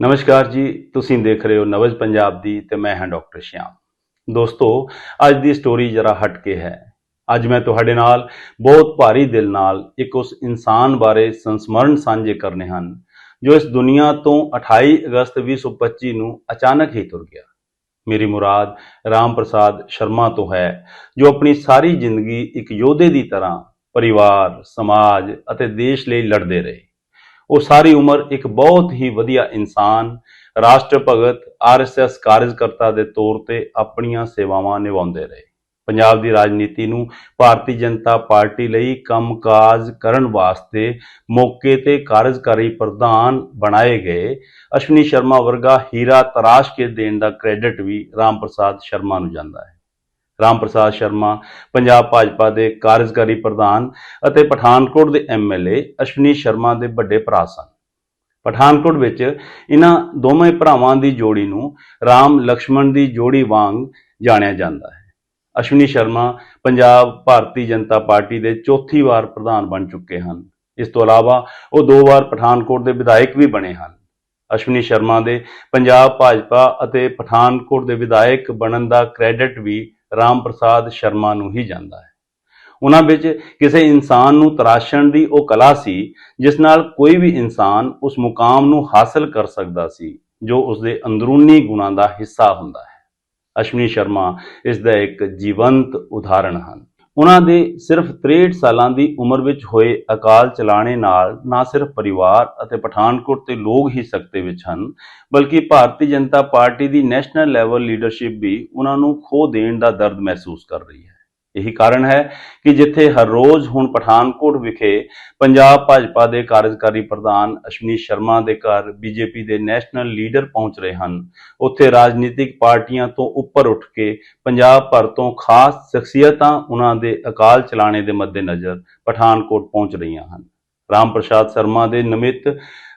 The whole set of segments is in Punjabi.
ਨਮਸਕਾਰ ਜੀ, ਤੁਸੀਂ ਦੇਖ ਰਹੇ ਹੋ ਨਵਜ ਪੰਜਾਬ ਦੀ ਤੇ ਮੈਂ ਹਾਂ ਡਾਕਟਰ ਸ਼ਿਆਮ। ਦੋਸਤੋ, ਅੱਜ ਦੀ ਸਟੋਰੀ ਜਰਾ ਹਟ ਕੇ ਹੈ। ਅੱਜ ਮੈਂ ਤੁਹਾਡੇ ਨਾਲ ਬਹੁਤ ਭਾਰੀ ਦਿਲ ਨਾਲ ਇੱਕ ਉਸ ਇਨਸਾਨ ਬਾਰੇ ਸੰਸਮਰਨ ਸਾਂਝੇ ਕਰਨੇ ਹਨ, ਜੋ ਇਸ ਦੁਨੀਆ ਤੋਂ 28 ਅਗਸਤ 2025 ਨੂੰ ਅਚਾਨਕ ਹੀ ਤੁਰ ਗਿਆ। ਮੇਰੀ ਮੁਰਾਦ ਰਾਮ ਪ੍ਰਸਾਦ ਸ਼ਰਮਾ ਤੋਂ ਹੈ, ਜੋ ਆਪਣੀ ਸਾਰੀ ਜ਼ਿੰਦਗੀ ਇੱਕ ਯੋਧੇ ਦੀ ਤਰ੍ਹਾਂ ਪਰਿਵਾਰ, ਸਮਾਜ ਅਤੇ ਦੇਸ਼ ਲਈ ਲੜਦੇ ਰਹੇ। ਉਹ ਸਾਰੀ ਉਮਰ ਇੱਕ ਬਹੁਤ ਹੀ ਵਧੀਆ ਇਨਸਾਨ ਰਾਸ਼ਟਰ ਭਗਤ ਆਰਐਸਐਸ ਕਾਰਜਕਰਤਾ ਦੇ ਤੌਰ ਤੇ ਆਪਣੀਆਂ ਸੇਵਾਵਾਂ ਨਿਭਾਉਂਦੇ ਰਹੇ। ਪੰਜਾਬ ਦੀ ਰਾਜਨੀਤੀ ਨੂੰ ਭਾਰਤੀ ਜਨਤਾ ਪਾਰਟੀ ਲਈ ਕੰਮਕਾਜ ਕਰਨ ਵਾਸਤੇ ਮੌਕੇ ਤੇ ਕਾਰਜਕਾਰੀ ਪ੍ਰਧਾਨ ਬਣਾਏ ਗਏ। ਅਸ਼ਵਨੀ ਸ਼ਰਮਾ ਵਰਗਾ ਹੀਰਾ ਤਰਾਸ਼ ਕੇ ਦੇਣ ਦਾ ਕ੍ਰੈਡਿਟ ਵੀ ਰਾਮ ਪ੍ਰਸਾਦ ਸ਼ਰਮਾ ਨੂੰ ਜਾਂਦਾ ਹੈ। ਰਾਮ ਪ੍ਰਸਾਦ ਸ਼ਰਮਾ, ਪੰਜਾਬ ਭਾਜਪਾ ਦੇ ਕਾਰਜਕਾਰੀ ਪ੍ਰਧਾਨ ਅਤੇ ਪਠਾਨਕੋਟ ਦੇ ਐਮਐਲਏ ਅਸ਼ਵਨੀ ਸ਼ਰਮਾ ਦੇ ਵੱਡੇ ਭਰਾ ਸਨ। ਪਠਾਨਕੋਟ ਵਿੱਚ ਇਹਨਾਂ ਦੋਵੇਂ ਭਰਾਵਾਂ ਦੀ ਜੋੜੀ ਨੂੰ ਰਾਮ ਲਕਸ਼ਮਣ ਦੀ ਜੋੜੀ ਵਾਂਗ ਜਾਣਿਆ ਜਾਂਦਾ ਹੈ। ਅਸ਼ਵਨੀ ਸ਼ਰਮਾ ਪੰਜਾਬ ਭਾਰਤੀ ਜਨਤਾ ਪਾਰਟੀ ਦੇ ਚੌਥੀ ਵਾਰ ਪ੍ਰਧਾਨ ਬਣ ਚੁੱਕੇ ਹਨ। ਇਸ ਤੋਂ ਇਲਾਵਾ ਉਹ ਦੋ ਵਾਰ ਪਠਾਨਕੋਟ ਦੇ ਵਿਧਾਇਕ ਵੀ ਬਣੇ ਹਨ। ਅਸ਼ਵਨੀ ਸ਼ਰਮਾ ਦੇ ਪੰਜਾਬ ਭਾਜਪਾ ਅਤੇ ਪਠਾਨਕੋਟ ਦੇ ਵਿਧਾਇਕ ਬਣਨ ਦਾ ਕ੍ਰੈਡਿਟ ਵੀ ਰਾਮ ਪ੍ਰਸਾਦ ਸ਼ਰਮਾ ਨੂੰ ਹੀ ਜਾਂਦਾ ਹੈ। ਉਹਨਾਂ ਵਿੱਚ ਕਿਸੇ ਇਨਸਾਨ ਨੂੰ ਤਰਾਸ਼ਣ ਦੀ ਉਹ ਕਲਾ ਸੀ, ਜਿਸ ਨਾਲ ਕੋਈ ਵੀ ਇਨਸਾਨ ਉਸ ਮੁਕਾਮ ਨੂੰ ਹਾਸਲ ਕਰ ਸਕਦਾ ਸੀ, ਜੋ ਉਸਦੇ ਅੰਦਰੂਨੀ ਗੁਣਾਂ ਦਾ ਹਿੱਸਾ ਹੁੰਦਾ ਹੈ। ਅਸ਼ਵਨੀ ਸ਼ਰਮਾ ਇਸ ਦਾ ਇੱਕ ਜੀਵੰਤ ਉਦਾਹਰਣ ਹਨ। ਉਹਨਾਂ ਦੇ ਸਿਰਫ 63 ਸਾਲਾਂ ਦੀ ਉਮਰ ਵਿੱਚ ਹੋਏ ਅਕਾਲ ਚਲਾਣੇ ਨਾਲ ਨਾ ਸਿਰਫ ਪਰਿਵਾਰ ਅਤੇ ਪਠਾਨਕੋਟ ਦੇ ਲੋਕ ਹੀ ਸਕਤੇ ਵਿੱਚ ਹਨ, ਬਲਕਿ ਭਾਰਤੀ ਜਨਤਾ ਪਾਰਟੀ ਦੀ ਨੈਸ਼ਨਲ ਲੈਵਲ ਲੀਡਰਸ਼ਿਪ ਵੀ ਉਹਨਾਂ ਨੂੰ ਖੋ ਦੇਣ ਦਾ ਦਰਦ ਮਹਿਸੂਸ ਕਰ ਰਹੀ ਹੈ। ਇਹੀ ਕਾਰਨ ਹੈ ਕਿ ਜਿੱਥੇ ਹਰ ਰੋਜ਼ ਹੁਣ ਪਠਾਨਕੋਟ ਵਿਖੇ ਪੰਜਾਬ ਭਾਜਪਾ ਦੇ ਕਾਰਜਕਾਰੀ ਪ੍ਰਧਾਨ ਅਸ਼ਵਨੀ ਸ਼ਰਮਾ ਦੇ ਘਰ ਬੀਜੇਪੀ ਦੇ ਨੈਸ਼ਨਲ ਲੀਡਰ ਪਹੁੰਚ ਰਹੇ ਹਨ। ਉੱਥੇ ਰਾਜਨੀਤਿਕ ਪਾਰਟੀਆਂ ਤੋਂ ਉੱਪਰ ਉੱਠ ਕੇ ਪੰਜਾਬ ਭਰ ਤੋਂ ਖਾਸ ਸ਼ਖਸੀਅਤਾਂ ਉਹਨਾਂ ਦੇ ਅਕਾਲ ਚਲਾਣੇ ਦੇ ਮੱਦੇਨਜ਼ਰ ਪਠਾਨਕੋਟ ਪਹੁੰਚ ਰਹੀਆਂ ਹਨ। ਰਾਮ ਪ੍ਰਸਾਦ ਸ਼ਰਮਾ ਦੇ ਨਿਮਿਤ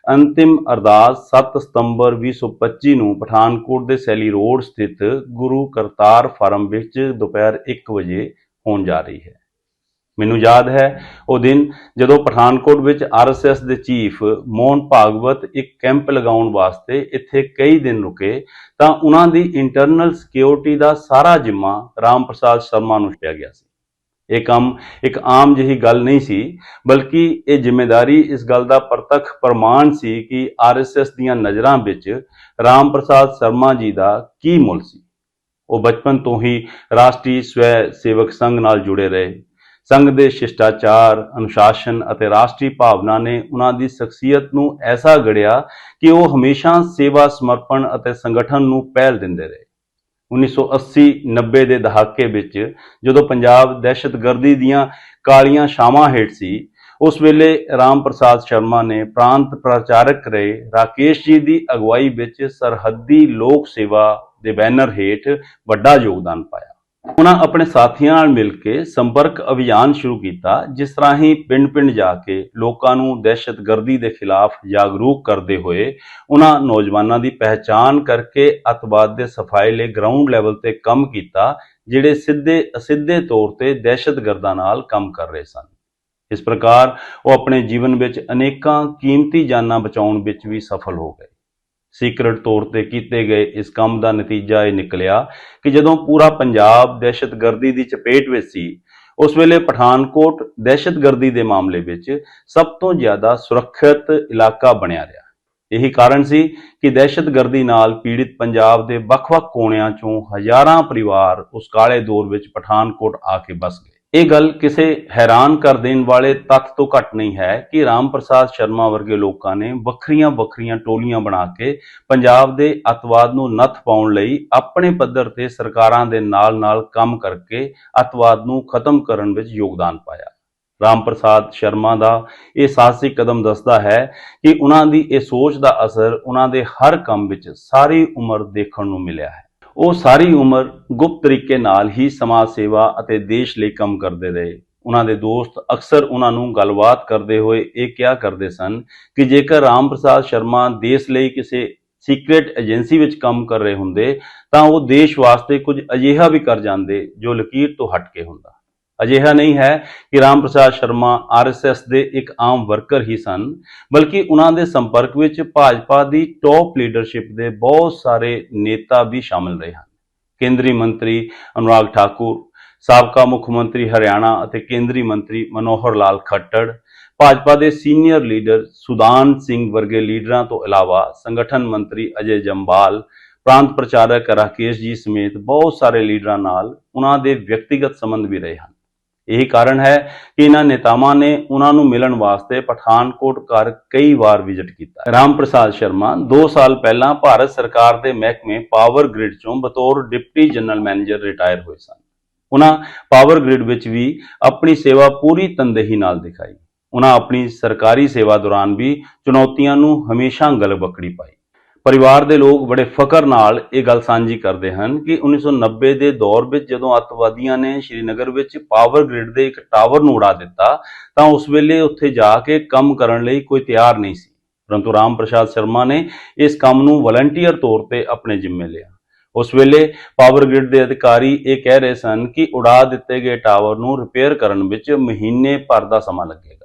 ਅੰਤਿਮ ਅਰਦਾਸ 7 ਸਤੰਬਰ 2025 ਨੂੰ ਪਠਾਨਕੋਟ ਦੇ ਸੈਲੀ ਰੋਡ ਸਥਿਤ ਗੁਰੂ ਕਰਤਾਰ ਫਾਰਮ ਵਿੱਚ ਦੁਪਹਿਰ 1 ਵਜੇ ਹੋਣ ਜਾ ਰਹੀ ਹੈ। ਮੈਨੂੰ ਯਾਦ ਹੈ, ਉਹ ਦਿਨ ਜਦੋਂ ਪਠਾਨਕੋਟ ਵਿੱਚ ਆਰਐਸਐਸ ਦੇ ਚੀਫ ਮੋਹਨ ਭਾਗਵਤ ਇੱਕ ਕੈਂਪ ਲਗਾਉਣ ਵਾਸਤੇ ਇੱਥੇ ਕਈ ਦਿਨ ਰੁਕੇ, ਤਾਂ ਉਹਨਾਂ ਦੀ ਇੰਟਰਨਲ ਸਿਕਿਉਰਿਟੀ ਦਾ ਸਾਰਾ ਜ਼ਿੰਮਾ ਰਾਮ ਪ੍ਰਸਾਦ ਸ਼ਰਮਾ ਨੂੰ ਪਿਆ ਗਿਆ ਸੀ। ਇਹ ਕੰਮ ਇੱਕ ਆਮ ਜਿਹੀ ਗੱਲ ਨਹੀਂ ਸੀ, ਬਲਕਿ ਇਹ ਜ਼ਿੰਮੇਵਾਰੀ ਇਸ ਗੱਲ ਦਾ ਪ੍ਰਤੱਖ ਪ੍ਰਮਾਣ ਸੀ ਕਿ ਆਰਐਸਐਸ ਦੀਆਂ ਨਜ਼ਰਾਂ ਵਿੱਚ ਰਾਮ ਪ੍ਰਸਾਦ ਸ਼ਰਮਾ ਜੀ ਦਾ ਕੀ ਮੁੱਲ ਸੀ। ਉਹ ਬਚਪਨ ਤੋਂ ਹੀ ਰਾਸ਼ਟਰੀ ਸਵੈ ਸੇਵਕ ਸੰਘ ਨਾਲ ਜੁੜੇ ਰਹੇ। ਸੰਘ ਦੇ ਸ਼ਿਸ਼ਟਾਚਾਰ, ਅਨੁਸ਼ਾਸਨ ਅਤੇ ਰਾਸ਼ਟਰੀ ਭਾਵਨਾ ਨੇ ਉਹਨਾਂ ਦੀ ਸ਼ਖਸੀਅਤ ਨੂੰ ਐਸਾ ਗੜਿਆ ਕਿ ਉਹ ਹਮੇਸ਼ਾ ਸੇਵਾ, ਸਮਰਪਣ ਅਤੇ ਸੰਗਠਨ ਨੂੰ ਪਹਿਲ ਦਿੰਦੇ ਰਹੇ। 1980-90 ਦੇ ਦਹਾਕੇ ਵਿੱਚ ਜਦੋਂ ਪੰਜਾਬ ਦਹਿਸ਼ਤਗਰਦੀ ਦੀਆਂ ਕਾਲੀਆਂ ਸ਼ਾਮਾਂ ਹੇਠ ਸੀ, ਉਸ ਵੇਲੇ ਰਾਮ ਪ੍ਰਸਾਦ ਸ਼ਰਮਾ ਨੇ ਪ੍ਰਾਂਤ ਪ੍ਰਚਾਰਕ ਰਹੇ ਰਾਕੇਸ਼ ਜੀ ਦੀ ਅਗਵਾਈ ਵਿੱਚ ਸਰਹੱਦੀ ਲੋਕ ਸੇਵਾ ਦੇ ਬੈਨਰ ਹੇਠ ਵੱਡਾ ਯੋਗਦਾਨ ਪਾਇਆ। ਉਹਨਾਂ ਆਪਣੇ ਸਾਥੀਆਂ ਨਾਲ ਮਿਲ ਕੇ ਸੰਪਰਕ ਅਭਿਆਨ ਸ਼ੁਰੂ ਕੀਤਾ, ਜਿਸ ਤਰ੍ਹਾਂ ਹੀ ਪਿੰਡ-ਪਿੰਡ ਜਾ ਕੇ ਲੋਕਾਂ ਨੂੰ ਦਹਿਸ਼ਤਗਰਦੀ ਦੇ ਖਿਲਾਫ ਜਾਗਰੂਕ ਕਰਦੇ ਹੋਏ ਉਹਨਾਂ ਨੌਜਵਾਨਾਂ ਦੀ ਪਹਿਚਾਣ ਕਰਕੇ ਅਤਵਾਦ ਦੇ ਸਫ਼ਾਈ ਲਈ ਗਰਾਊਂਡ ਲੈਵਲ ਤੇ ਕੰਮ ਕੀਤਾ, ਜਿਹੜੇ ਸਿੱਧੇ, ਅਸਿੱਧੇ ਤੌਰ ਤੇ ਦਹਿਸ਼ਤਗਰਦਾਂ ਨਾਲ ਕੰਮ ਕਰ ਰਹੇ ਸਨ। ਇਸ ਪ੍ਰਕਾਰ ਉਹ ਆਪਣੇ ਜੀਵਨ ਵਿੱਚ ਅਨੇਕਾਂ ਕੀਮਤੀ ਜਾਨਾਂ ਬਚਾਉਣ ਵਿੱਚ ਵੀ ਸਫਲ ਹੋ ਗਏ। ਸੀਕ੍ਰੇਟ ਤੌਰ ਤੇ ਕੀਤੇ ਗਏ ਇਸ ਕੰਮ ਦਾ ਨਤੀਜਾ ਇਹ ਨਿਕਲਿਆ ਕਿ ਜਦੋਂ ਪੂਰਾ ਪੰਜਾਬ ਦਹਿਸ਼ਤਗਰਦੀ ਦੀ ਚਪੇਟ ਵਿੱਚ ਸੀ, ਉਸ ਵੇਲੇ ਪਠਾਨਕੋਟ ਦਹਿਸ਼ਤਗਰਦੀ ਦੇ ਮਾਮਲੇ ਵਿੱਚ ਸਭ ਤੋਂ ਜ਼ਿਆਦਾ ਸੁਰੱਖਿਅਤ ਇਲਾਕਾ ਬਣਿਆ ਰਿਹਾ। ਇਹੀ ਕਾਰਨ ਸੀ ਕਿ ਦਹਿਸ਼ਤਗਰਦੀ ਨਾਲ ਪੀੜਿਤ ਪੰਜਾਬ ਦੇ ਵੱਖ-ਵੱਖ ਕੋਣਿਆਂ ਚੋਂ ਹਜ਼ਾਰਾਂ ਪਰਿਵਾਰ ਉਸ ਕਾਲੇ ਦੌਰ ਵਿੱਚ ਪਠਾਨਕੋਟ ਆ ਕੇ ਬਸ ਗਏ। ਇਹ ਗੱਲ ਕਿਸੇ ਹੈਰਾਨ ਕਰ ਦੇਣ ਵਾਲੇ ਤੱਥ ਤੋਂ ਘੱਟ ਨਹੀਂ ਹੈ ਕਿ ਰਾਮ ਪ੍ਰਸਾਦ ਸ਼ਰਮਾ ਵਰਗੇ ਲੋਕਾਂ ਨੇ ਵੱਖਰੀਆਂ-ਵੱਖਰੀਆਂ ਟੋਲੀਆਂ ਬਣਾ ਕੇ ਪੰਜਾਬ ਦੇ ਅਤਵਾਦ ਨੂੰ ਨੱਥ ਪਾਉਣ ਲਈ ਆਪਣੇ ਪੱਧਰ ਤੇ ਸਰਕਾਰਾਂ ਦੇ ਨਾਲ-ਨਾਲ ਕੰਮ ਕਰਕੇ ਅਤਵਾਦ ਨੂੰ ਖਤਮ ਕਰਨ ਵਿੱਚ ਯੋਗਦਾਨ ਪਾਇਆ। ਰਾਮ ਪ੍ਰਸਾਦ ਸ਼ਰਮਾ ਦਾ ਇਹ ਸਾਹਸਿਕ ਕਦਮ ਦੱਸਦਾ ਹੈ ਕਿ ਉਹਨਾਂ ਦੀ ਇਹ ਸੋਚ ਦਾ ਅਸਰ ਉਹਨਾਂ ਦੇ ਹਰ ਕੰਮ ਵਿੱਚ ਸਾਰੀ ਉਮਰ ਦੇਖਣ ਨੂੰ ਮਿਲਿਆ ਹੈ। ਉਹ ਸਾਰੀ ਉਮਰ ਗੁਪਤ ਤਰੀਕੇ ਨਾਲ ਹੀ ਸਮਾਜ ਸੇਵਾ ਅਤੇ ਦੇਸ਼ ਲਈ ਕੰਮ ਕਰਦੇ ਰਹੇ। ਉਹਨਾਂ ਦੇ ਦੋਸਤ ਅਕਸਰ ਉਹਨਾਂ ਨੂੰ ਗੱਲਬਾਤ ਕਰਦੇ ਹੋਏ ਇਹ ਕਿਹਾ ਕਰਦੇ ਸਨ ਕਿ ਜੇਕਰ ਰਾਮ ਪ੍ਰਸਾਦ ਸ਼ਰਮਾ ਦੇਸ਼ ਲਈ ਕਿਸੇ ਸੀਕ੍ਰੀਟ ਏਜੰਸੀ ਵਿੱਚ ਕੰਮ ਕਰ ਰਹੇ ਹੁੰਦੇ, ਤਾਂ ਉਹ ਦੇਸ਼ ਵਾਸਤੇ ਕੁਝ ਅਜਿਹਾ ਵੀ ਕਰ ਜਾਂਦੇ ਜੋ ਲਕੀਰ ਤੋਂ ਹਟ ਕੇ ਹੁੰਦਾ। ਅਜਿਹਾ ਨਹੀਂ ਹੈ ਕਿ ਰਾਮ ਪ੍ਰਸਾਦ ਸ਼ਰਮਾ ਆਰਐਸਐਸ ਦੇ ਇੱਕ ਆਮ ਵਰਕਰ ਹੀ ਸਨ, ਬਲਕਿ ਉਹਨਾਂ ਦੇ ਸੰਪਰਕ ਵਿੱਚ ਭਾਜਪਾ ਦੀ ਟੌਪ ਲੀਡਰਸ਼ਿਪ ਦੇ ਬਹੁਤ ਸਾਰੇ ਨੇਤਾ ਵੀ ਸ਼ਾਮਲ ਰਹੇ ਹਨ। ਕੇਂਦਰੀ ਮੰਤਰੀ ਅਨੁਰਾਗ ਠਾਕੁਰ, ਸਾਬਕਾ ਮੁੱਖ ਮੰਤਰੀ ਹਰਿਆਣਾ ਅਤੇ ਕੇਂਦਰੀ ਮੰਤਰੀ ਮਨੋਹਰ ਲਾਲ ਖੱਟੜ, ਭਾਜਪਾ ਦੇ ਸੀਨੀਅਰ ਲੀਡਰ ਸੁਦਾਨ ਸਿੰਘ ਵਰਗੇ ਲੀਡਰਾਂ ਤੋਂ ਇਲਾਵਾ ਸੰਗਠਨ ਮੰਤਰੀ ਅਜੇ ਜੰਬਾਲ, ਪ੍ਰਾਂਤ ਪ੍ਰਚਾਰਕ ਰਾਕੇਸ਼ ਜੀ ਸਮੇਤ ਬਹੁਤ ਸਾਰੇ ਲੀਡਰਾਂ ਨਾਲ ਉਹਨਾਂ ਦੇ ਵਿਅਕਤੀਗਤ ਸੰਬੰਧ ਵੀ ਰਹੇ ਹਨ। ਇਹੀ ਕਾਰਨ ਹੈ ਕਿ ਇਹਨਾਂ ਨੇਤਾਵਾਂ ਨੇ ਉਹਨਾਂ ਨੂੰ ਮਿਲਣ ਵਾਸਤੇ ਪਠਾਨਕੋਟ ਘਰ ਕਈ ਵਾਰ ਵਿਜ਼ਿਟ ਕੀਤਾ ਰਾਮ ਪ੍ਰਸਾਦ ਸ਼ਰਮਾ 2 ਸਾਲ ਪਹਿਲਾਂ ਭਾਰਤ ਸਰਕਾਰ ਦੇ ਮਹਿਕਮੇ ਪਾਵਰ ਗ੍ਰਿਡ ਚੋਂ ਬਤੌਰ ਡਿਪਟੀ ਜਨਰਲ ਮੈਨੇਜਰ ਰਿਟਾਇਰ ਹੋਏ ਸਨ। ਉਹਨਾਂ ਪਾਵਰ ਗ੍ਰਿਡ ਵਿੱਚ ਵੀ ਆਪਣੀ ਸੇਵਾ ਪੂਰੀ ਤਨਦੇਹੀ ਨਾਲ ਦਿਖਾਈ। ਉਹਨਾਂ ਆਪਣੀ ਸਰਕਾਰੀ ਸੇਵਾ ਦੌਰਾਨ ਵੀ ਚੁਣੌਤੀਆਂ ਨੂੰ ਹਮੇਸ਼ਾ ਗਲਬਕੜੀ ਪਾਈ। ਪਰਿਵਾਰ ਦੇ ਲੋਕ ਬੜੇ ਫਕਰ ਨਾਲ ਇਹ ਗੱਲ ਸਾਂਝੀ ਕਰਦੇ ਹਨ ਕਿ 1990 ਦੇ ਦੌਰ ਵਿੱਚ ਜਦੋਂ ਅੱਤਵਾਦੀਆਂ ਨੇ ਸ਼੍ਰੀਨਗਰ ਵਿੱਚ ਪਾਵਰ ਗ੍ਰਿਡ ਦੇ ਇੱਕ ਟਾਵਰ ਨੂੰ ਉਡਾ ਦਿੱਤਾ, ਤਾਂ ਉਸ ਵੇਲੇ ਉੱਥੇ ਜਾ ਕੇ ਕੰਮ ਕਰਨ ਲਈ ਕੋਈ ਤਿਆਰ ਨਹੀਂ ਸੀ। ਪਰੰਤੂ ਰਾਮ ਪ੍ਰਸਾਦ ਸ਼ਰਮਾ ਨੇ ਇਸ ਕੰਮ ਨੂੰ ਵਲੰਟੀਅਰ ਤੌਰ ਤੇ ਆਪਣੇ ਜ਼ਿੰਮੇ ਲਿਆ। ਉਸ ਵੇਲੇ ਪਾਵਰ ਗ੍ਰਿਡ ਦੇ ਅਧਿਕਾਰੀ ਇਹ ਕਹਿ ਰਹੇ ਸਨ ਕਿ ਉਡਾ ਦਿੱਤੇ ਗਏ ਟਾਵਰ ਨੂੰ ਰਿਪੇਅਰ ਕਰਨ ਵਿੱਚ ਮਹੀਨੇ ਭਰ ਦਾ ਸਮਾਂ ਲੱਗੇਗਾ।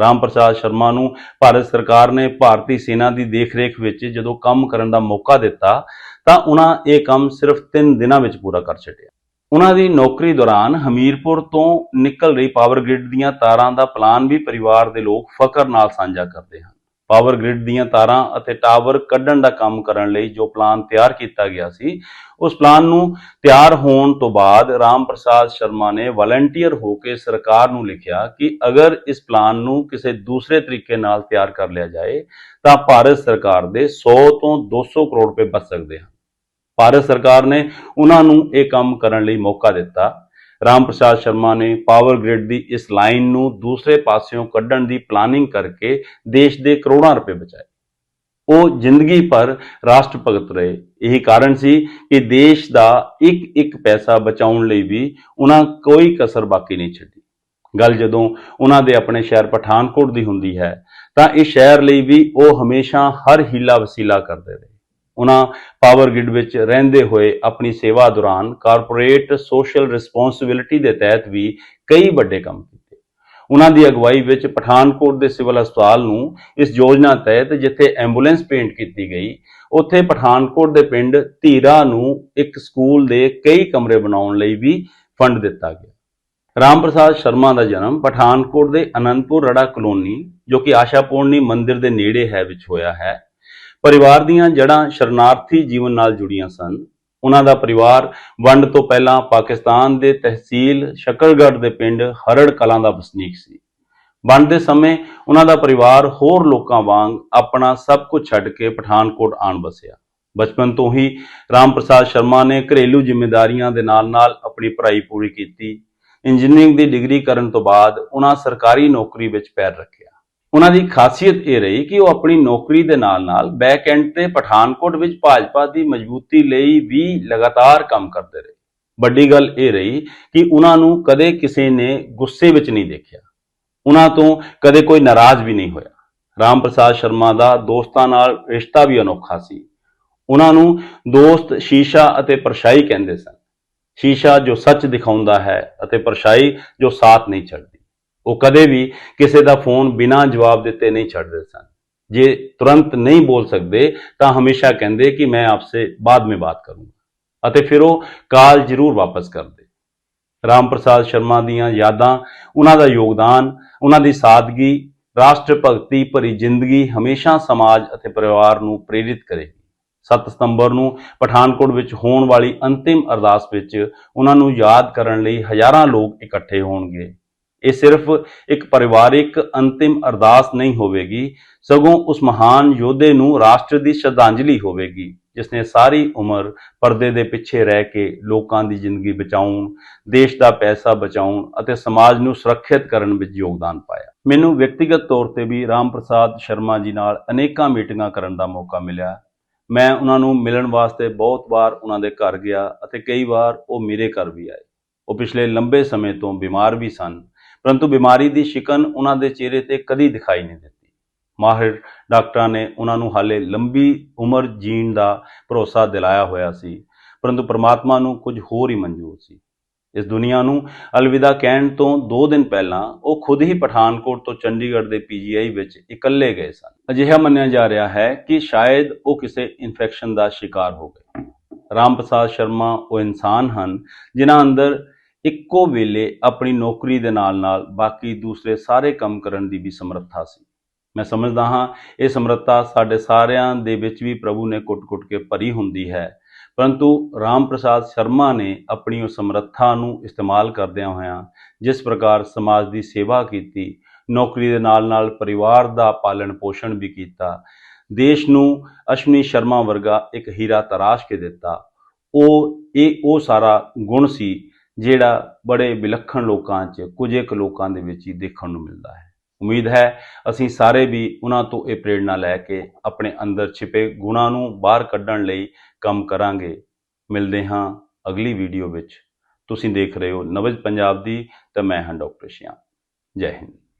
ਰਾਮ ਪ੍ਰਸਾਦ ਸ਼ਰਮਾ ਨੂੰ ਭਾਰਤ ਸਰਕਾਰ ਨੇ ਭਾਰਤੀ ਸੈਨਾ ਦੀ ਦੇਖਰੇਖ ਵਿੱਚ ਜਦੋਂ ਕੰਮ ਕਰਨ ਦਾ ਮੌਕਾ ਦਿੱਤਾ, ਤਾਂ ਉਹਨਾਂ ਇਹ ਕੰਮ ਸਿਰਫ 3 ਦਿਨਾਂ ਵਿੱਚ ਪੂਰਾ ਕਰ ਛੱਡਿਆ। ਉਹਨਾਂ ਦੀ ਨੌਕਰੀ ਦੌਰਾਨ ਹਮੀਰਪੁਰ ਤੋਂ ਨਿਕਲ ਰਹੀ ਪਾਵਰ ਗ੍ਰਿਡ ਦੀਆਂ ਤਾਰਾਂ ਦਾ ਪਲਾਨ ਵੀ ਪਰਿਵਾਰ ਦੇ ਲੋਕ ਫਕਰ ਨਾਲ ਸਾਂਝਾ ਕਰਦੇ ਹਨ। ਪਾਵਰ ਗ੍ਰਿਡ ਦੀਆਂ ਤਾਰਾਂ ਅਤੇ ਟਾਵਰ ਕੱਢਣ ਦਾ ਕੰਮ ਕਰਨ ਲਈ ਜੋ ਪਲਾਨ ਤਿਆਰ ਕੀਤਾ ਗਿਆ ਸੀ, ਉਸ ਪਲਾਨ ਨੂੰ ਤਿਆਰ ਹੋਣ ਤੋਂ ਬਾਅਦ ਰਾਮ ਪ੍ਰਸਾਦ ਸ਼ਰਮਾ ਨੇ ਵਲੰਟੀਅਰ ਹੋ ਕੇ ਸਰਕਾਰ ਨੂੰ ਲਿਖਿਆ ਕਿ ਅਗਰ ਇਸ ਪਲਾਨ ਨੂੰ ਕਿਸੇ ਦੂਸਰੇ ਤਰੀਕੇ ਨਾਲ ਤਿਆਰ ਕਰ ਲਿਆ ਜਾਏ, ਤਾਂ ਭਾਰਤ ਸਰਕਾਰ ਦੇ 100 ਤੋਂ 200 ਕਰੋੜ ਰੁਪਏ ਬਚ ਸਕਦੇ ਹਨ। ਭਾਰਤ ਸਰਕਾਰ ਨੇ ਉਹਨਾਂ ਨੂੰ ਇਹ ਕੰਮ ਕਰਨ ਲਈ ਮੌਕਾ ਦਿੱਤਾ ਰਾਮ ਪ੍ਰਸਾਦ ਸ਼ਰਮਾ ਨੇ ਪਾਵਰ ਗ੍ਰਿਡ ਦੀ ਇਸ ਲਾਈਨ ਨੂੰ ਦੂਸਰੇ ਪਾਸਿਓਂ ਕੱਢਣ ਦੀ ਪਲਾਨਿੰਗ ਕਰਕੇ ਦੇਸ਼ ਦੇ ਕਰੋੜਾਂ ਰੁਪਏ ਬਚਾਏ। ਉਹ ਜ਼ਿੰਦਗੀ ਭਰ ਰਾਸ਼ਟਰ ਭਗਤ ਰਹੇ। ਇਹੀ ਕਾਰਨ ਸੀ ਕਿ ਦੇਸ਼ ਦਾ ਇੱਕ ਇੱਕ ਪੈਸਾ ਬਚਾਉਣ ਲਈ ਵੀ ਉਹਨਾਂ ਕੋਈ ਕਸਰ ਬਾਕੀ ਨਹੀਂ ਛੱਡੀ। ਗੱਲ ਜਦੋਂ ਉਹਨਾਂ ਦੇ ਆਪਣੇ ਸ਼ਹਿਰ ਪਠਾਨਕੋਟ ਦੀ ਹੁੰਦੀ ਹੈ, ਤਾਂ ਇਸ ਸ਼ਹਿਰ ਲਈ ਵੀ ਉਹ ਹਮੇਸ਼ਾ ਹਰ ਹੀਲਾ ਵਸੀਲਾ ਕਰਦੇ ਰਹੇ। ਉਹਨਾਂ ਪਾਵਰ ਗ੍ਰਿਡ ਵਿੱਚ ਰਹਿੰਦੇ ਹੋਏ ਆਪਣੀ ਸੇਵਾ ਦੌਰਾਨ ਕਾਰਪੋਰੇਟ ਸੋਸ਼ਲ ਰਿਸਪੌਂਸਿਬਿਲਿਟੀ ਦੇ ਤਹਿਤ ਵੀ ਕਈ ਵੱਡੇ ਕੰਮ ਕੀਤੇ। ਉਹਨਾਂ ਦੀ ਅਗਵਾਈ ਵਿੱਚ ਪਠਾਨਕੋਟ ਦੇ ਸਿਵਲ ਹਸਪਤਾਲ ਨੂੰ ਇਸ ਯੋਜਨਾ ਤਹਿਤ ਜਿੱਥੇ ਐਂਬੂਲੈਂਸ ਪੇਂਟ ਕੀਤੀ ਗਈ, ਉੱਥੇ ਪਠਾਨਕੋਟ ਦੇ ਪਿੰਡ ਧੀਰਾ ਨੂੰ ਇੱਕ ਸਕੂਲ ਦੇ ਕਈ ਕਮਰੇ ਬਣਾਉਣ ਲਈ ਵੀ ਫੰਡ ਦਿੱਤਾ ਗਿਆ। ਰਾਮ ਪ੍ਰਸਾਦ ਸ਼ਰਮਾ ਦਾ ਜਨਮ ਪਠਾਨਕੋਟ ਦੇ ਅਨੰਦਪੁਰ ਰੜਾ ਕਲੋਨੀ, ਜੋ ਕਿ ਆਸ਼ਾ ਪੂਰਨੀ ਮੰਦਿਰ ਦੇ ਨੇੜੇ ਹੈ ਵਿੱਚ ਹੋਇਆ ਹੈ। ਪਰਿਵਾਰ ਦੀਆਂ ਜੜ੍ਹਾਂ ਸ਼ਰਨਾਰਥੀ ਜੀਵਨ ਨਾਲ ਜੁੜੀਆਂ ਸਨ। ਉਹਨਾਂ ਦਾ ਪਰਿਵਾਰ ਵੰਡ ਤੋਂ ਪਹਿਲਾਂ ਪਾਕਿਸਤਾਨ ਦੇ ਤਹਿਸੀਲ ਸ਼ਕਲਗੜ੍ਹ ਦੇ ਪਿੰਡ ਹਰੜ ਕਲਾਂ ਦਾ ਵਸਨੀਕ ਸੀ। ਵੰਡ ਦੇ ਸਮੇਂ ਉਹਨਾਂ ਦਾ ਪਰਿਵਾਰ ਹੋਰ ਲੋਕਾਂ ਵਾਂਗ ਆਪਣਾ ਸਭ ਕੁਝ ਛੱਡ ਕੇ ਪਠਾਨਕੋਟ ਆਣ ਬਸਿਆ ਬਚਪਨ ਤੋਂ ਹੀ ਰਾਮ ਪ੍ਰਸਾਦ ਸ਼ਰਮਾ ਨੇ ਘਰੇਲੂ ਜ਼ਿੰਮੇਵਾਰੀਆਂ ਦੇ ਨਾਲ-ਨਾਲ ਆਪਣੀ ਪੜ੍ਹਾਈ ਪੂਰੀ ਕੀਤੀ। ਇੰਜੀਨੀਅਰਿੰਗ ਦੀ ਡਿਗਰੀ ਕਰਨ ਤੋਂ ਬਾਅਦ ਉਹਨਾਂ ਸਰਕਾਰੀ ਨੌਕਰੀ ਵਿੱਚ ਪੈਰ ਰੱਖਿਆ। ਉਹਨਾਂ ਦੀ ਖਾਸੀਅਤ ਇਹ ਰਹੀ ਕਿ ਉਹ ਆਪਣੀ ਨੌਕਰੀ ਦੇ ਨਾਲ-ਨਾਲ ਬੈਕ ਐਂਡ ਤੇ ਪਠਾਨਕੋਟ ਵਿੱਚ ਭਾਜਪਾ ਦੀ ਮਜ਼ਬੂਤੀ ਲਈ ਵੀ ਲਗਾਤਾਰ ਕੰਮ ਕਰਦੇ ਰਹੇ। ਵੱਡੀ ਗੱਲ ਇਹ ਰਹੀ ਕਿ ਉਹਨਾਂ ਨੂੰ ਕਦੇ ਕਿਸੇ ਨੇ ਗੁੱਸੇ ਵਿੱਚ ਨਹੀਂ ਦੇਖਿਆ। ਉਹਨਾਂ ਤੋਂ ਕਦੇ ਕੋਈ ਨਾਰਾਜ਼ ਵੀ ਨਹੀਂ ਹੋਇਆ। ਰਾਮ ਪ੍ਰਸਾਦ ਸ਼ਰਮਾ ਦਾ ਦੋਸਤਾਂ ਨਾਲ ਰਿਸ਼ਤਾ ਵੀ ਅਨੋਖਾ ਸੀ। ਉਹਨਾਂ ਨੂੰ ਦੋਸਤ ਸ਼ੀਸ਼ਾ ਅਤੇ ਪਰਛਾਈ ਕਹਿੰਦੇ ਸਨ। ਸ਼ੀਸ਼ਾ ਜੋ ਸੱਚ ਦਿਖਾਉਂਦਾ ਹੈ ਅਤੇ ਪਰਛਾਈ ਜੋ ਸਾਥ ਨਹੀਂ ਛੱਡਦੀ। ਉਹ ਕਦੇ ਵੀ ਕਿਸੇ ਦਾ ਫੋਨ ਬਿਨਾਂ ਜਵਾਬ ਦਿੱਤੇ ਨਹੀਂ ਛੱਡਦੇ ਸਨ। ਜੇ ਤੁਰੰਤ ਨਹੀਂ ਬੋਲ ਸਕਦੇ, ਤਾਂ ਹਮੇਸ਼ਾ ਕਹਿੰਦੇ ਕਿ ਮੈਂ ਆਪਸੇ ਬਾਅਦ ਵਿੱਚ ਬਾਤ ਕਰੂੰਗਾ। ਅਤੇ ਫਿਰ ਉਹ ਕਾਲ ਜ਼ਰੂਰ ਵਾਪਸ ਕਰਦੇ। ਰਾਮ ਪ੍ਰਸਾਦ ਸ਼ਰਮਾ ਦੀਆਂ ਯਾਦਾਂ, ਉਹਨਾਂ ਦਾ ਯੋਗਦਾਨ, ਉਹਨਾਂ ਦੀ ਸਾਦਗੀ ਰਾਸ਼ਟਰ ਭਗਤੀ ਭਰੀ ਜ਼ਿੰਦਗੀ ਹਮੇਸ਼ਾ ਸਮਾਜ ਅਤੇ ਪਰਿਵਾਰ ਨੂੰ ਪ੍ਰੇਰਿਤ ਕਰੇਗੀ। 7 ਸਤੰਬਰ ਨੂੰ ਪਠਾਨਕੋਟ ਵਿੱਚ ਹੋਣ ਵਾਲੀ ਅੰਤਿਮ ਅਰਦਾਸ ਵਿੱਚ ਉਹਨਾਂ ਨੂੰ ਯਾਦ ਕਰਨ ਲਈ ਹਜ਼ਾਰਾਂ ਲੋਕ ਇਕੱਠੇ ਹੋਣਗੇ। ਇਹ ਸਿਰਫ ਇੱਕ ਪਰਿਵਾਰਿਕ ਅੰਤਿਮ ਅਰਦਾਸ ਨਹੀਂ ਹੋਵੇਗੀ, ਸਗੋਂ ਉਸ ਮਹਾਨ ਯੋਧੇ ਨੂੰ ਰਾਸ਼ਟਰ ਦੀ ਸ਼ਰਧਾਂਜਲੀ ਹੋਵੇਗੀ, ਜਿਸ ਨੇ ਸਾਰੀ ਉਮਰ ਪਰਦੇ ਦੇ ਪਿੱਛੇ ਰਹਿ ਕੇ ਲੋਕਾਂ ਦੀ ਜ਼ਿੰਦਗੀ ਬਚਾਉਣ, ਦੇਸ਼ ਦਾ ਪੈਸਾ ਬਚਾਉਣ ਅਤੇ ਸਮਾਜ ਨੂੰ ਸੁਰੱਖਿਅਤ ਕਰਨ ਵਿੱਚ ਯੋਗਦਾਨ ਪਾਇਆ। ਮੈਨੂੰ ਵਿਅਕਤੀਗਤ ਤੌਰ ਤੇ ਵੀ ਰਾਮ ਪ੍ਰਸਾਦ ਸ਼ਰਮਾ ਜੀ ਨਾਲ ਅਨੇਕਾਂ ਮੀਟਿੰਗਾਂ ਕਰਨ ਦਾ ਮੌਕਾ ਮਿਲਿਆ। ਮੈਂ ਉਹਨਾਂ ਨੂੰ ਮਿਲਣ ਵਾਸਤੇ ਬਹੁਤ ਵਾਰ ਉਹਨਾਂ ਦੇ ਘਰ ਗਿਆ ਅਤੇ ਕਈ ਵਾਰ ਉਹ ਮੇਰੇ ਘਰ ਵੀ ਆਏ। ਉਹ ਪਿਛਲੇ ਲੰਬੇ ਸਮੇਂ ਤੋਂ ਬਿਮਾਰ ਵੀ ਸਨ। ਪਰੰਤੂ ਬਿਮਾਰੀ ਦੀ ਸ਼ਿਕਨ ਉਹਨਾਂ ਦੇ ਚਿਹਰੇ ਤੇ ਕਦੀ ਦਿਖਾਈ ਨਹੀਂ ਦਿੱਤੀ। ਮਾਹਿਰ ਡਾਕਟਰਾਂ ਨੇ ਉਹਨਾਂ ਨੂੰ ਹਾਲੇ ਲੰਬੀ ਉਮਰ ਜੀਣ ਦਾ ਭਰੋਸਾ ਦਿਲਾਇਆ ਹੋਇਆ ਸੀ, ਪਰੰਤੂ ਪ੍ਰਮਾਤਮਾ ਨੂੰ ਕੁਝ ਹੋਰ ਹੀ ਮਨਜ਼ੂਰ ਸੀ। ਇਸ ਦੁਨੀਆ ਨੂੰ ਅਲਵਿਦਾ ਕਹਿਣ ਤੋਂ 2 ਦਿਨ ਪਹਿਲਾਂ ਉਹ ਖੁਦ ਹੀ ਪਠਾਨਕੋਟ ਤੋਂ ਚੰਡੀਗੜ੍ਹ ਦੇ ਪੀਜੀਆਈ ਵਿੱਚ ਇਕੱਲੇ ਗਏ ਸਨ। ਅਜਿਹਾ ਮੰਨਿਆ ਜਾ ਰਿਹਾ ਹੈ ਕਿ ਸ਼ਾਇਦ ਉਹ ਕਿਸੇ ਇਨਫੈਕਸ਼ਨ ਦਾ ਸ਼ਿਕਾਰ ਹੋ ਗਏ। ਰਾਮ ਪ੍ਰਸਾਦ ਸ਼ਰਮਾ ਉਹ ਇਨਸਾਨ ਹਨ ਜਿਨ੍ਹਾਂ ਅੰਦਰ ਇੱਕੋ ਵੇਲੇ ਆਪਣੀ ਨੌਕਰੀ ਦੇ ਨਾਲ-ਨਾਲ ਬਾਕੀ ਦੂਸਰੇ ਸਾਰੇ ਕੰਮ ਕਰਨ ਦੀ ਵੀ ਸਮਰੱਥਾ ਸੀ। ਮੈਂ ਸਮਝਦਾ ਹਾਂ, ਇਹ ਸਮਰੱਥਾ ਸਾਡੇ ਸਾਰਿਆਂ ਦੇ ਵਿੱਚ ਵੀ ਪ੍ਰਭੂ ਨੇ ਕੁੱਟ-ਕੁੱਟ ਕੇ ਭਰੀ ਹੁੰਦੀ ਹੈ। ਪਰੰਤੂ ਰਾਮ ਪ੍ਰਸਾਦ ਸ਼ਰਮਾ ਨੇ ਆਪਣੀ ਉਸ ਸਮਰੱਥਾ ਨੂੰ ਇਸਤੇਮਾਲ ਕਰਦਿਆਂ ਹੋਇਆਂ ਜਿਸ ਪ੍ਰਕਾਰ ਸਮਾਜ ਦੀ ਸੇਵਾ ਕੀਤੀ, ਨੌਕਰੀ ਦੇ ਨਾਲ-ਨਾਲ ਪਰਿਵਾਰ ਦਾ ਪਾਲਣ ਪੋਸ਼ਣ ਵੀ ਕੀਤਾ, ਦੇਸ਼ ਨੂੰ ਅਸ਼ਵਨੀ ਸ਼ਰਮਾ ਵਰਗਾ ਇੱਕ ਹੀਰਾ ਤਰਾਸ਼ ਕੇ ਦਿੱਤਾ, ਉਹ ਇਹ ਉਹ ਸਾਰਾ ਗੁਣ ਸੀ ਜਿਹੜਾ ਬੜੇ ਵਿਲੱਖਣ ਲੋਕਾਂ 'ਚ, ਕੁਝ ਇੱਕ ਲੋਕਾਂ ਦੇ ਵਿੱਚ ਹੀ ਦੇਖਣ ਨੂੰ ਮਿਲਦਾ ਹੈ। ਉਮੀਦ ਹੈ ਅਸੀਂ ਸਾਰੇ ਵੀ ਉਹਨਾਂ ਤੋਂ ਇਹ ਪ੍ਰੇਰਣਾ ਲੈ ਕੇ ਆਪਣੇ ਅੰਦਰ ਛਿਪੇ ਗੁਣਾਂ ਨੂੰ ਬਾਹਰ ਕੱਢਣ ਲਈ ਕੰਮ ਕਰਾਂਗੇ। ਮਿਲਦੇ ਹਾਂ ਅਗਲੀ ਵੀਡੀਓ ਵਿੱਚ। ਤੁਸੀਂ ਦੇਖ ਰਹੇ ਹੋ ਨਵਜ ਪੰਜਾਬ ਦੀ ਤੇ ਮੈਂ ਹਾਂ ਡਾਕਟਰ ਸ਼ਿਆਮ। ਜੈ ਹਿੰਦ।